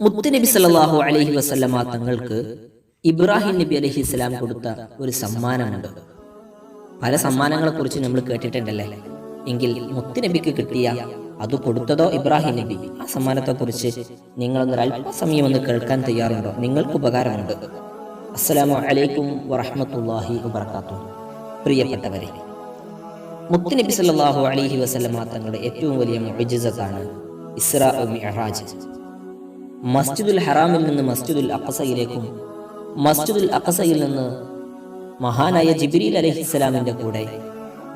മുത്തുനബി സല്ലല്ലാഹു അലൈഹി വസല്ലമ തങ്ങൾക്ക് ഇബ്രാഹിം നബി അലഹി ഇസ്ലാം കൊടുത്ത ഒരു സമ്മാനമുണ്ട്. പല സമ്മാനങ്ങളെ കുറിച്ച് നമ്മൾ കേട്ടിട്ടുണ്ടല്ലേ? എങ്കിൽ മുത്തുനബിക്ക് കിട്ടിയ അത് കൊടുത്തതോ ഇബ്രാഹിം നബി? ആ സമ്മാനത്തെ കുറിച്ച് നിങ്ങളൊന്നൊരു അല്പസമയം ഒന്ന് കേൾക്കാൻ തയ്യാറുണ്ടോ? നിങ്ങൾക്ക് ഉപകാരമുണ്ട്. അസ്സലാമു അലൈക്കും വറഹമത്തല്ലാഹി വബർക്കാത്തു പ്രിയപ്പെട്ടവരെ മുത്തുനബി സല്ലല്ലാഹു അലൈഹി വസല്ലമ തങ്ങളുടെ ഏറ്റവും വലിയ മുഅ്ജിസത്താണ് ഇസ്രാ മിഅറാജ്. മസ്ജിദുൽ ഹറാമിൽ നിന്ന് മസ്ജിദുൽ അഖസയിലേക്കും മസ്ജിദുൽ അഖസയിൽ നിന്ന് മഹാനായ ജിബ്രീൽ അലഹിസ്സലാമിന്റെ കൂടെ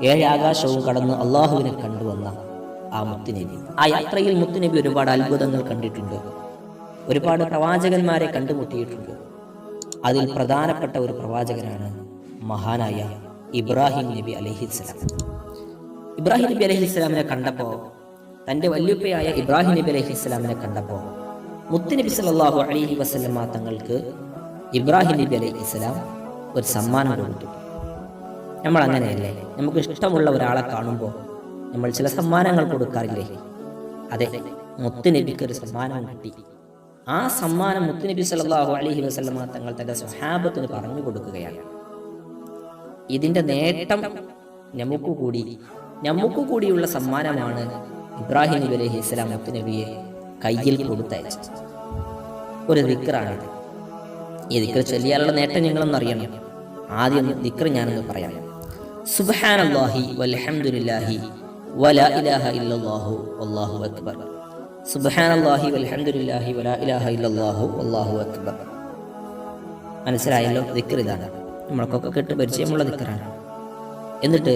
ഏഴ് ആകാശവും കടന്ന് അള്ളാഹുവിനെ കണ്ടുവന്ന ആ മുത്തുനബി. ആ യാത്രയിൽ മുത്തുനബി ഒരുപാട് അത്ഭുതങ്ങൾ കണ്ടിട്ടുണ്ട്. ഒരുപാട് പ്രവാചകന്മാരെ കണ്ടുമുട്ടിയിട്ടുണ്ട്. അതിൽ പ്രധാനപ്പെട്ട ഒരു പ്രവാചകനാണ് മഹാനായ ഇബ്രാഹിം നബി അലഹിസ്സലാം ഇബ്രാഹിം നബി അലഹിസ്സലാമിനെ കണ്ടപ്പോൾ തന്റെ വല്യുപ്പയായ ഇബ്രാഹിം നബി അലഹിസ്സലാമിനെ കണ്ടപ്പോൾ മുത്തുനബി സല്ലല്ലാഹു അലൈഹി വസല്ലമ തങ്ങൾക്ക് ഇബ്രാഹിം നബി അലൈഹി ഇസ്ലാം ഒരു സമ്മാനം കൊടുത്തു. നമ്മൾ അങ്ങനെയല്ലേ? നമുക്ക് ഇഷ്ടമുള്ള ഒരാളെ കാണുമ്പോൾ നമ്മൾ ചില സമ്മാനങ്ങൾ കൊടുക്കാറില്ലേ? അതെ മുത്തുനബിക്ക് ഒരു സമ്മാനം കിട്ടി. ആ സമ്മാനം മുത്തുനബി സല്ലല്ലാഹു അലൈഹി വസല്ലമ തങ്ങൾ തന്റെ സ്വഹാബത്തിന് പറഞ്ഞു കൊടുക്കുകയാണ്. ഇതിന്റെ നേട്ടം നമുക്ക് കൂടി നമുക്ക് കൂടിയുള്ള സമ്മാനമാണ് ഇബ്രാഹിം നബി അലഹി ഇസ്ലാം മുത്തുനബിയെ കയ്യിൽ കൊടുത്തയച്ചു. ഒരു ദിക്റാണ് ഈ ദിക്ർ ചൊല്ലിയാലുള്ള നേട്ടം ഞങ്ങളൊന്നും അറിയണം ആദ്യം ദിക്ർ ഞാനൊന്ന് പറയാം. സുബ്ഹാനല്ലാഹി വൽഹംദുലില്ലാഹി വലാ ഇലാഹ ഇല്ലല്ലാഹു അല്ലാഹു അക്ബർ. സുബ്ഹാനല്ലാഹി വൽഹംദുലില്ലാഹി വലാ ഇലാഹ ഇല്ലല്ലാഹു അല്ലാഹു അക്ബർ. മനസ്സിലായല്ലോ? ദിക്ർ ഇതാണ്. നമ്മൾക്കൊക്കെ കേട്ട് പരിചയമുള്ള ദിക്റാണ്. എന്നിട്ട്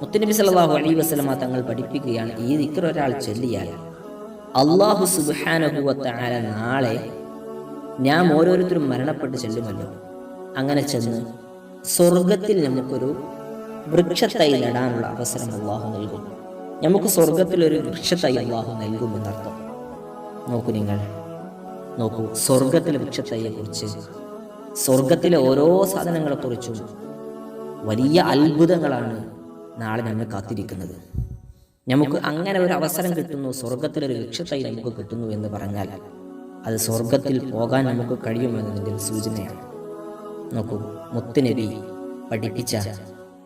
മുത്തുനബി സല്ലല്ലാഹു അലൈ വസല്ലമ തങ്ങൾ പഠിപ്പിക്കുകയാണ് ഈ ദിക്ർ ഒരാൾ ചൊല്ലിയാൽ. അള്ളാഹു സുബാനുഭവത്തായ നാളെ ഞാൻ ഓരോരുത്തരും മരണപ്പെട്ട് ചെല്ലുമല്ലോ. അങ്ങനെ ചെന്ന് സ്വർഗത്തിൽ നമുക്കൊരു വൃക്ഷത്തൈ നടാനുള്ള അവസരം അള്ളാഹു നൽകും നമുക്ക് സ്വർഗത്തിൽ ഒരു വൃക്ഷത്തൈ അള്ളാഹു നൽകുമെന്നർത്ഥം നോക്കൂ നിങ്ങൾ. നോക്കൂ സ്വർഗത്തിലെ വൃക്ഷത്തൈയെ കുറിച്ച്. സ്വർഗത്തിലെ ഓരോ സാധനങ്ങളെക്കുറിച്ചും വലിയ അത്ഭുതങ്ങളാണ് നാളെ നമ്മൾ കാത്തിരിക്കുന്നത്. നമുക്ക് അങ്ങനെ ഒരു അവസരം കിട്ടുന്നു സ്വർഗത്തിലൊരു ലക്ഷ്യത്തായി നമുക്ക് കിട്ടുന്നു എന്ന് പറഞ്ഞാൽ അത് സ്വർഗത്തിൽ പോകാൻ നമുക്ക് കഴിയുമെന്നതിന്റെ ഒരു സൂചനയാണ്. നോക്കൂ മുത്തുനബി പഠിപ്പിച്ച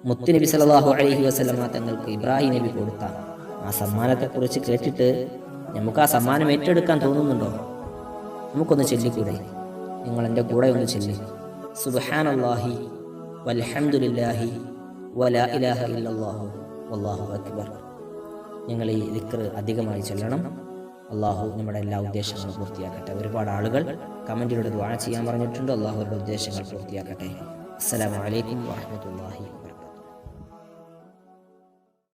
മുത്തുനബി സലാഹു അലഹി വസ്ലമ തങ്ങൾക്ക് ഇബ്രാഹിം നബി കൊടുത്ത ആ സമ്മാനത്തെക്കുറിച്ച് കേട്ടിട്ട് നമുക്ക് ആ സമ്മാനം ഏറ്റെടുക്കാൻ തോന്നുന്നുണ്ടോ? നമുക്കൊന്ന് ചൊല്ലിക്കൂടെ? നിങ്ങൾ എന്റെ കൂടെ ഒന്ന് ചൊല്ലി. സുബ്ഹാനല്ലാഹി വലഹമുല്ലാഹി വലാ ഇലാഹ വല്ലാഹു അക്ബർ. നിങ്ങൾ ഈ ദിക്ർ അധികമായി ചൊല്ലണം. അള്ളാഹു നമ്മുടെ എല്ലാ ഉദ്ദേശങ്ങളും പൂർത്തിയാക്കട്ടെ. ഒരുപാട് ആളുകൾ കമന്റിലൂടെ ദ്വാ ചെയ്യാൻ പറഞ്ഞിട്ടുണ്ട്. അള്ളാഹു അവരുടെ ഉദ്ദേശങ്ങൾ പൂർത്തിയാക്കട്ടെ. അസ്സലാമു അലൈക്കും വാഹമത്തല്ലാഹി വാ